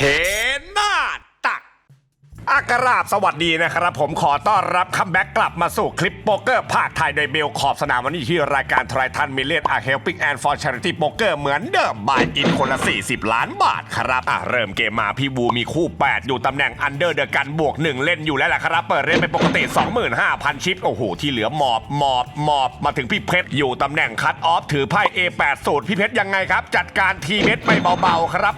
Hey! กราบสวัสดีนะครับผมขอต้อนรับคัมแบ็กกลับมาสู่คลิปโป๊กเกอร์ภาคไทยโดยเบลขอบสนามวันนี้ที่รายการทรายทันมิเลตอาเฮลปิกแอนด์ฟอร์ชาริตี้โป๊กเกอร์เหมือนเดิมบายอินคนละ 40 ล้านบาทครับอะเริ่มเกมมาพี่บูมีคู่ 8 อยู่ตำแหน่งอันเดอร์เดอะกันบวก 1 เล่นอยู่แล้วล่ะครับ เปิดเรนเป็นปกติ 25,000 ชิป โอ้โห ที่เหลือหมอบหมอบหมอบมาถึงพี่เพชรอยู่ตำแหน่งคัตออฟถือไพ่ A8 สูตรพี่เพชรยังไงครับ จัดการทีเม็ดไปเบาๆครับ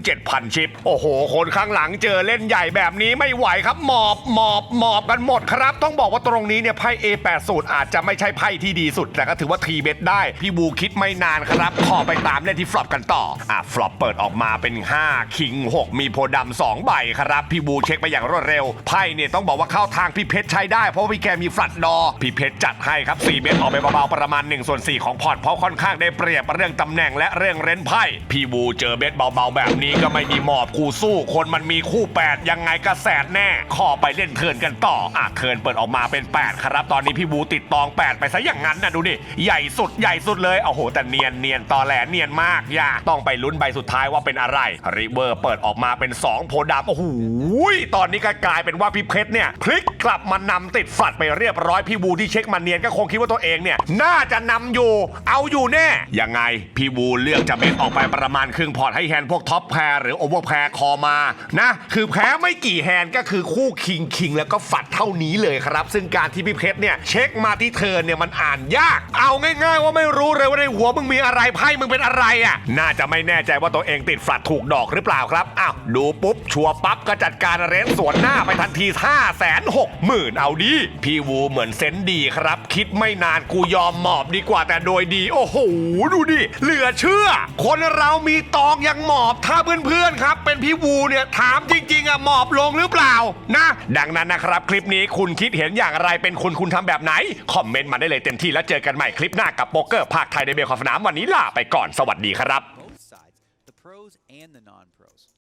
87,000 ชิป โอ้โห คนข้างหลังเจอเล่นใหญ่แบบนี้ไม่ไหวครับ หมอบหมอบหมอบกันหมดครับ ต้องบอกว่าตรงนี้เนี่ยไพ่ A8 สูตรอาจจะไม่ใช่ไพ่ที่ดีสุด แต่ก็ถือว่าทีเม็ดได้ พี่บูคิดไม่นานครับ ขอไปตามเล่นที่ฟลอปกันต่อ อะฟลอปเปิดออกมาเป็น 5 คิง 6 มีโพธิ์ดำ2ใบครับ พี่บูเช็คไปอย่างรวดเร็ว ไพ่เนี่ยต้องบอกว่าเข้าทางพี่เพชรใช้ได้ เพราะว่าพี่แกมีฟลัดดอ พี่เพชรจัดให้ครับ4เม็ดออกไปเบาๆประมาณ1ส่วน4ของพอร์ตเพราะค่อนข้างได้เปรียบเรื่องตำแหน่งและเรื่องเร้นไพ่ พี่บูเจอเบ็ดเบาๆแบบนี้ก็ไม่มีหมอบคู่สู้ คนมันมีคู่ 8 ยังไงก็แสแนขอไปเล่นเทิร์นกันต่ออะเทิร์นเปิดออกมาเป็น 8 ครับ ตอนนี้พี่บูติดตอง 8 ไปซะอย่างนั้นนะดูดิใหญ่สุดใหญ่สุดเลยโอ้โห แต่เนียนเนียนตอแหลเนียนมากอย่าต้องไปลุ้นใบสุดท้ายว่าเป็นอะไรริเวอร์เปิดออกมาเป็น 2 โพธิ์ดำโอ้โหตอนนี้ก็กลายเป็นว่าพี่เพชรเนี่ยพลิกกลับมานำติดฝัดไปเรียบร้อยพี่บูที่เช็คมาเนียนก็คงคิดว่าตัวเองเนี่ยน่าจะนำอยู่ เอาอยู่แน่ยังไงพี่บูเลือกจะเบ็ดออกไปประมาณครึ่งพอร์ตให้แฮนพวกท็อปแพรหรือโอเวอร์แพรคอมานะคือแพ้ไม่กี่แฮนก็คือคู่คิงคิงแล้วก็ฝัดเท่านี้เลยครับ ซึ่งการที่พี่เพชรเนี่ยเช็คมาที่เธอเนี่ยมันอ่านยาก เอาง่ายๆว่าไม่รู้เลยว่าในหัวมึงมีอะไรไพ่มึงเป็นอะไรอะ น่าจะไม่แน่ใจว่าตัวเองติดฝัดถูกดอกหรือเปล่าครับ อ้าวดูปุ๊บ ชัวปั๊บก็จัดการเรนสวนหน้าไปทันที5 6 0 0 0 0เอาดีพี่วูเหมือนเซนดีครับ คิดไม่นานกูยอมหมอบดีกว่าแต่โดยดี โอ้โหดูดิเหลือเชื่อ คนเรามีตองยังหมอบถ้าเพื่อนๆครับ เป็นพี่วูเนี่ยถามจริงๆอะหมอบลงหรือเปล่านะ ดังนั้นนะครับ คลิปนี้คุณคิดเห็นอย่างไรเป็นคุณคุณทำแบบไหน คอมเมนต์มาได้เลยเต็มที่แล้วเจอกันใหม่คลิปหน้ากับโป๊กเกอร์ภาคไทยในเบลขอบสนามวันนี้ลาไปก่อนสวัสดีครับ both sides, the pros and the non pros.